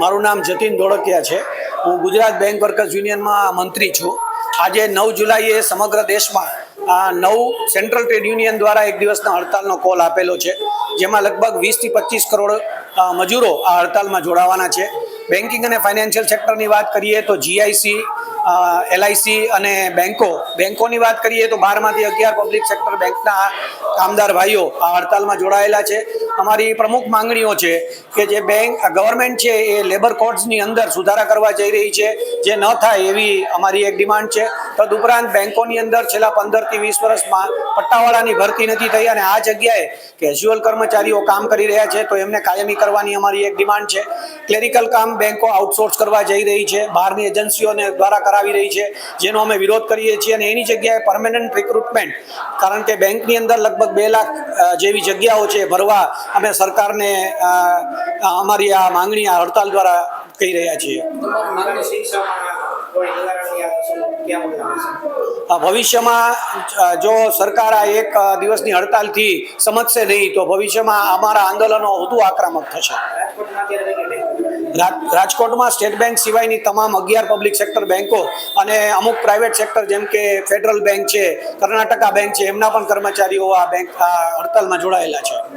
મારું નામ જતીન ધોળકિયા છે. હું ગુજરાત બેંક વર્કર્સ યુનિયનમાં મંત્રી છું. આજે નવ જુલાઈએ સમગ્ર દેશમાં આ નવ સેન્ટ્રલ ટ્રેડ યુનિયન દ્વારા એક દિવસના હડતાલનો કોલ આપેલો છે. જેમાં લગભગ વીસથી પચીસ કરોડ મજૂરો આ હડતાલમાં જોડાવાના છે. બેન્કિંગ અને ફાઇનાન્શિયલ સેક્ટરની વાત કરીએ તો જીઆઈસી એલઆઈસી અને બેન્કો બેન્કોની વાત કરીએ તો બારમાંથી અગિયાર પબ્લિક સેક્ટર બેંકના કામદાર ભાઈઓ આ હડતાલમાં જોડાયેલા છે. અમારી પ્રમુખ માંગણીઓ છે કે જે બેંક ગવર્મેન્ટ છે એ લેબર કોડ્સની અંદર સુધારા કરવા જઈ રહી છે. જે ન થાય એવી અમારી એક ડિમાન્ડ છે. તદુપરાંત બેંકોની અંદર છેલ્લા પંદરથી વીસ વર્ષમાં પટ્ટાવાળાની ભરતી નથી થઈ અને આ જગ્યાએ કેઝ્યુઅલ કર્મચારીઓ કામ કરી રહ્યા છે તો એમને કાયમી કરવાની અમારી એક ડિમાન્ડ છે. ક્લેરિકલ કામ બેંકો આઉટસોર્સ કરવા જઈ રહી છે. બહારની એજન્સીઓને દ્વારા કરાવી રહી છે, જેનો અમે વિરોધ કરીએ છીએ અને એની જગ્યાએ પરમેનન્ટ રિક્રુટમેન્ટ કારણ કે બેંકની અંદર લગભગ બે લાખ જેવી જગ્યાઓ છે ભરવા, અમે સરકારને અમારી આ માંગણી આ હડતાલ દ્વારા કહી રહ્યા છીએ. ભવિષ્યમાં જો સરકાર આ એક દિવસની હડતાલથી સમજશે નહીં તો ભવિષ્યમાં અમારા આંદોલનો વધુ આક્રમક થશે. રાજકોટમાં સ્ટેટ બેંક સિવાયની તમામ અગિયાર પબ્લિક સેક્ટર બેંકો અને અમુક પ્રાઇવેટ સેક્ટર જેમ કે ફેડરલ બેંક છે કર્ણાટકા બેંક છે એમના પણ કર્મચારીઓ આ બેંક હડતાલમાં જોડાયેલા છે.